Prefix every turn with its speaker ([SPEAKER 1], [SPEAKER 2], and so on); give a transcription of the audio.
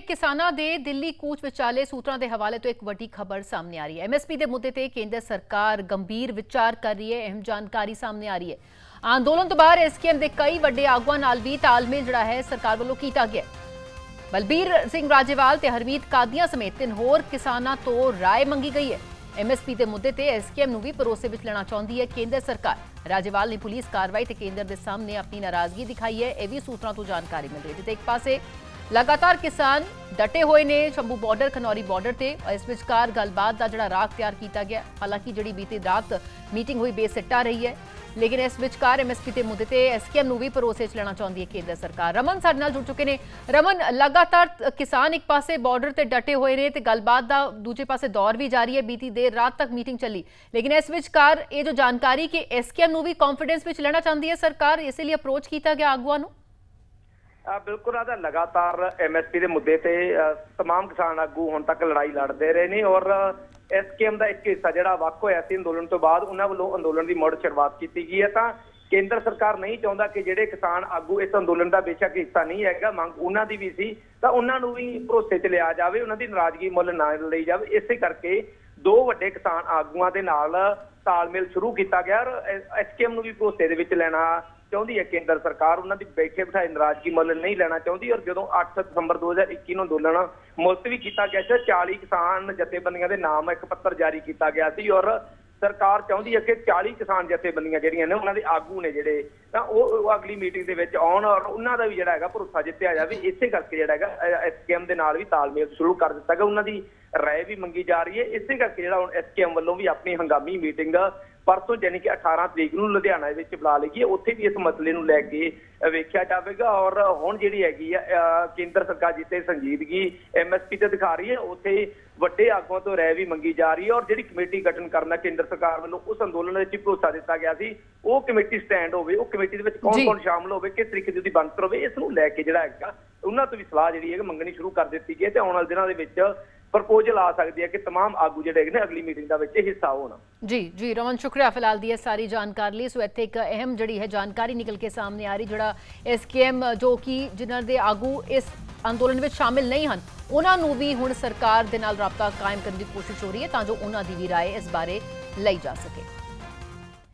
[SPEAKER 1] ਕਿਸਾਨਾਂ ਦੇ ਦਿੱਲੀ ਕੂਚ ਵਿਚਾਲੇ ਸੂਤਰਾਂ ਦੇ ਹਵਾਲੇ ਤੋਂ ਇੱਕ ਵੱਡੀ ਖਬਰ ਸਾਹਮਣੇ ਆ ਰਹੀ ਹੈ। ਐਮਐਸਪੀ ਦੇ ਮੁੱਦੇ ਤੇ ਕੇਂਦਰ ਸਰਕਾਰ ਗੰਭੀਰ ਵਿਚਾਰ ਕਰ ਰਹੀ ਹੈ। ਅਹਿਮ ਜਾਣਕਾਰੀ ਸਾਹਮਣੇ ਆ ਰਹੀ ਹੈ। ਅੰਦੋਲਨ ਤੋਂ ਬਾਅਦ ਐਸਕੇਐਮ ਦੇ ਕਈ ਵੱਡੇ ਆਗੂਆਂ ਨਾਲ ਵੀ ਤਾਲਮੇਲ ਜਿਹੜਾ ਹੈ ਸਰਕਾਰ ਵੱਲੋਂ ਕੀਤਾ ਗਿਆ। ਬਲਬੀਰ ਸਿੰਘ ਰਾਜੇਵਾਲ ਤੇ ਹਰਮੀਤ ਕਾਦੀਆਂ ਸਮੇਤ ਤਿੰਨ ਹੋਰ ਕਿਸਾਨਾਂ ਤੋਂ ਰਾਏ ਮੰਗੀ ਗਈ ਹੈ। ਐਮਐਸਪੀ ਦੇ ਮੁੱਦੇ ਤੇ ਐਸਕੇਐਮ ਨੂੰ ਵੀ ਭਰੋਸੇ ਵਿੱਚ ਲੈਣਾ ਚਾਹੁੰਦੀ ਹੈ ਕੇਂਦਰ ਸਰਕਾਰ। ਰਾਜੇਵਾਲ ਨੇ ਪੁਲਿਸ ਕਾਰਵਾਈ ਤੇ ਕੇਂਦਰ ਦੇ ਸਾਹਮਣੇ ਆਪਣੀ ਨਾਰਾਜ਼ਗੀ ਦਿਖਾਈ ਹੈ। ਇਹ ਵੀ ਸੂਤਰਾਂ ਤੋਂ ਜਾਣਕਾਰੀ ਮਿਲ ਰਹੀ ਹੈ। ਜਿੱਥੇ ਇੱਕ ਪਾਸੇ ਲਗਾਤਾਰ ਕਿਸਾਨ ਡਟੇ ਹੋਏ ਨੇ ਸ਼ੰਭੂ ਬਾਰਡਰ ਖਨੌਰੀ ਬਾਰਡਰ ਤੇ, ਇਸ ਵਿਚਕਾਰ ਗੱਲਬਾਤ ਦਾ ਜਿਹੜਾ ਰਾਗ ਤਿਆਰ ਕੀਤਾ ਗਿਆ। ਹਾਲਾਂਕਿ ਜਿਹੜੀ ਬੀਤੀ ਰਾਤ ਮੀਟਿੰਗ ਹੋਈ, ਬੇਸਿੱਟਾ ਰਹੀ ਹੈ। ਲੇਕਿਨ ਇਸ ਵਿਚਕਾਰ ਐਮਐਸਪੀ ਦੇ ਮੁੱਦੇ ਤੇ ਐਸਕੇਐਮ ਨੂੰ ਵੀ ਭਰੋਸੇ 'ਚ ਲੈਣਾ ਚਾਹੁੰਦੀ ਹੈ ਕੇਂਦਰ ਸਰਕਾਰ। ਰਮਨ ਸਾਡੇ ਨਾਲ ਜੁੜ ਚੁੱਕੇ ਨੇ। ਰਮਨ, ਲਗਾਤਾਰ ਕਿਸਾਨ ਇੱਕ ਪਾਸੇ ਬਾਰਡਰ ਤੇ ਡਟੇ ਹੋਏ ਨੇ ਤੇ ਗੱਲਬਾਤ ਦਾ ਦੂਜੇ ਪਾਸੇ ਦੌਰ ਵੀ ਜਾਰੀ ਹੈ। ਬੀਤੀ ਦੇਰ ਰਾਤ ਤੱਕ ਮੀਟਿੰਗ ਚੱਲੀ। ਲੇਕਿਨ ਇਸ ਵਿਚਕਾਰ ਇਹ ਜੋ ਜਾਣਕਾਰੀ ਕਿ ਐਸਕੇਐਮ ਨੂੰ ਵੀ ਕੰਫੀਡੈਂਸ ਵਿੱਚ ਲੈਣਾ ਚਾਹੁੰਦੀ ਹੈ ਸਰਕਾਰ, ਇਸੇ ਲਈ ਅਪਰੋਚ ਕੀਤਾ ਗਿਆ ਆਗੂਆਂ ਨੂੰ?
[SPEAKER 2] ਬਿਲਕੁਲ ਆਦਾ ਲਗਾਤਾਰ ਐਮਐਸਪੀ ਦੇ ਮੁੱਦੇ ਤੇ ਅ, तमाम ਕਿਸਾਨ ਆਗੂ ਹੁਣ ਤੱਕ ਲੜਾਈ ਲੜਦੇ ਰਹੇ ਨੇ ਔਰ ਐਸਕੇਐਮ ਦਾ ਇੱਕ ਹਿੱਸਾ ਜਿਹੜਾ ਵੱਖ ਹੋਇਆ ਸੀ ਅੰਦੋਲਨ ਤੋਂ ਬਾਅਦ ਉਹਨਾਂ ਵੱਲੋਂ ਅੰਦੋਲਨ ਦੀ ਮੁੜ ਸ਼ੁਰੂਆਤ ਕੀਤੀ ਗਈ ਹੈ ਤਾਂ ਕੇਂਦਰ ਸਰਕਾਰ ਨਹੀਂ ਚਾਹੁੰਦਾ ਕਿ ਜਿਹੜੇ ਕਿਸਾਨ ਆਗੂ ਇਸ ਅੰਦੋਲਨ ਦਾ ਬੇਸ਼ੱਕ ਹਿੱਸਾ ਨਹੀਂ ਹੈਗਾ ਮੰਗ ਉਹਨਾਂ ਦੀ ਵੀ ਸੀ ਤਾਂ ਉਹਨਾਂ ਨੂੰ ਵੀ ਭਰੋਸੇ 'ਚ ਲਿਆ ਜਾਵੇ ਉਹਨਾਂ ਦੀ ਨਾਰਾਜ਼ਗੀ ਮੁੱਲ ਨਾ ਲਈ ਜਾਵੇ ਇਸੇ ਕਰਕੇ ਦੋ ਵੱਡੇ ਕਿਸਾਨ ਆਗੂਆਂ ਦੇ ਨਾਲ ਤਾਲਮੇਲ ਸ਼ੁਰੂ ਕੀਤਾ ਗਿਆ ਔਰ ਐਸਕੇਐਮ ਨੂੰ ਵੀ ਭਰੋਸੇ ਦੇ ਵਿੱਚ ਲੈਣਾ ਚਾਹੁੰਦੀ ਹੈ ਕੇਂਦਰ ਸਰਕਾਰ, ਉਹਨਾਂ ਦੀ ਬੈਠੇ ਬਿਠਾਏ ਨਾਰਾਜ਼ਗੀ ਮੁੱਲ ਨਹੀਂ ਲੈਣਾ ਚਾਹੁੰਦੀ ਔਰ ਜਦੋਂ 8 ਦਸੰਬਰ 2021 ਨੂੰ ਅੰਦੋਲਨ ਮੁਲਤਵੀ ਕੀਤਾ ਗਿਆ ਸੀ 40 ਕਿਸਾਨ ਜਥੇਬੰਦੀਆਂ ਦੇ ਨਾਮ ਇੱਕ ਪੱਤਰ ਜਾਰੀ ਕੀਤਾ ਗਿਆ ਸੀ ਔਰ ਸਰਕਾਰ ਚਾਹੁੰਦੀ ਹੈ ਕਿ 40 ਕਿਸਾਨ ਜਥੇਬੰਦੀਆਂ ਜਿਹੜੀਆਂ ਨੇ, ਉਹਨਾਂ ਦੇ ਆਗੂ ਨੇ ਜਿਹੜੇ, ਤਾਂ ਉਹ ਅਗਲੀ ਮੀਟਿੰਗ ਦੇ ਵਿੱਚ ਆਉਣ ਔਰ ਉਹਨਾਂ ਦਾ ਵੀ ਜਿਹੜਾ ਹੈਗਾ ਭਰੋਸਾ ਜਿੱਤਿਆ ਜਾਵੇ, ਇਸੇ ਕਰਕੇ ਜਿਹੜਾ ਹੈਗਾ ਐਸਕੇਐਮ ਦੇ ਨਾਲ ਵੀ ਤਾਲਮੇਲ ਸ਼ੁਰੂ ਕਰ ਦਿੱਤਾ ਗਿਆ, ਉਹਨਾਂ ਦੀ ਰਾਏ ਵੀ ਮੰਗੀ ਜਾ ਰਹੀ ਹੈ। ਇਸੇ ਕਰਕੇ ਜਿਹੜਾ ਹੁਣ ਐਸਕੇਐਮ ਵੱਲੋਂ ਵੀ ਆਪਣੀ ਹੰਗਾਮੀ ਮੀਟਿੰਗ ਪਰਸੋਂ ਯਾਨੀ ਕਿ 18 ਤਰੀਕ ਨੂੰ ਲੁਧਿਆਣਾ ਦੇ ਵਿੱਚ ਬੁਲਾ ਲਈ ਗਈ ਹੈ। ਉੱਥੇ ਵੀ ਇਸ ਮਸਲੇ ਨੂੰ ਲੈ ਕੇ ਵੇਖਿਆ ਜਾਵੇਗਾ। ਔਰ ਹੁਣ ਜਿਹੜੀ ਹੈਗੀ ਆ ਕੇਂਦਰ ਸਰਕਾਰ ਜਿੱਤੇ ਸੰਜੀਦਗੀ ਐਮਐਸਪੀ ਤੇ ਦਿਖਾ ਰਹੀ ਹੈ ਉੱਥੇ ਵੱਡੇ ਆਗੂਆਂ ਤੋਂ ਰਾਏ ਵੀ ਮੰਗੀ ਜਾ ਰਹੀ ਹੈ। ਔਰ ਜਿਹੜੀ ਕਮੇਟੀ ਗਠਨ ਕਰਨਾ ਕੇਂਦਰ ਸਰਕਾਰ ਵੱਲੋਂ ਉਸ ਅੰਦੋਲਨ ਵਿੱਚ ਭਰੋਸਾ ਦਿੱਤਾ ਗਿਆ ਸੀ ਉਹ ਕਮੇਟੀ ਸਟੈਂਡ ਹੋਵੇ ਉਹ ਕਮੇਟੀ ਦੇ ਵਿੱਚ ਕੌਣ
[SPEAKER 1] ਜੀ।
[SPEAKER 2] ਕੌਣ ਸ਼ਾਮਲ ਹੋਵੇ ਕਿਸ ਤਰੀਕੇ ਦੀ ਉਹਦੀ ਬਣਤਰ ਹੋਵੇ ਇਸ ਨੂੰ ਲੈ ਕੇ ਜਿਹੜਾ ਹੈਗਾ ਉਹਨਾਂ ਤੋਂ ਵੀ ਸਲਾਹ ਜਿਹੜੀ ਹੈ ਕਿ ਮੰਗਣੀ ਸ਼ੁਰੂ ਕਰ ਦਿੱਤੀ ਗਈ ਤੇ ਆਉਣ ਵਾਲੇ ਦਿਨਾਂ ਦੇ ਵਿੱਚ ਪ੍ਰਪੋਜ਼ਲ ਆ ਸਕਦੀ ਹੈ ਕਿ तमाम ਆਗੂ ਜਿਹੜੇ ਹੈਗੇ ਨੇ ਅਗਲੀ ਮੀਟਿੰਗ ਦਾ ਵਿੱਚ ਹਿੱਸਾ ਹੋਣ
[SPEAKER 1] ਜੀ ਜੀ ਰਮਨ ਸ਼ੁਕਰੀਆ ਫਿਲਹਾਲ ਦੀ ਇਹ ਸਾਰੀ ਜਾਣਕਾਰੀ ਲਈ ਸੋ ਇੱਥੇ ਇੱਕ ਅਹਿਮ ਜਿਹੜੀ ਹੈ ਜਾਣਕਾਰੀ ਨਿਕਲ ਕੇ ਸਾਹਮਣੇ ਆ ਰਹੀ ਜਿਹੜਾ ਐਸਕੇਐਮ ਜੋ ਕਿ ਜਿਨ੍ਹਾਂ ਦੇ ਆਗੂ ਇਸ ਅੰਦੋਲਨ ਵਿੱਚ ਸ਼ਾਮਿਲ ਨਹੀਂ ਹਨ ਉਹਨਾਂ ਨੂੰ ਵੀ ਹੁਣ ਸਰਕਾਰ ਦੇ ਨਾਲ ਰਾਬਤਾ ਕਾਇਮ ਕਰਨ ਦੀ ਕੋਸ਼ਿਸ਼ ਹੋ ਰਹੀ ਹੈ ਤਾਂ ਜੋ ਉਹਨਾਂ ਦੀ ਵੀ ਰਾਏ ਇਸ ਬਾਰੇ ਲਈ ਜਾ ਸਕੇ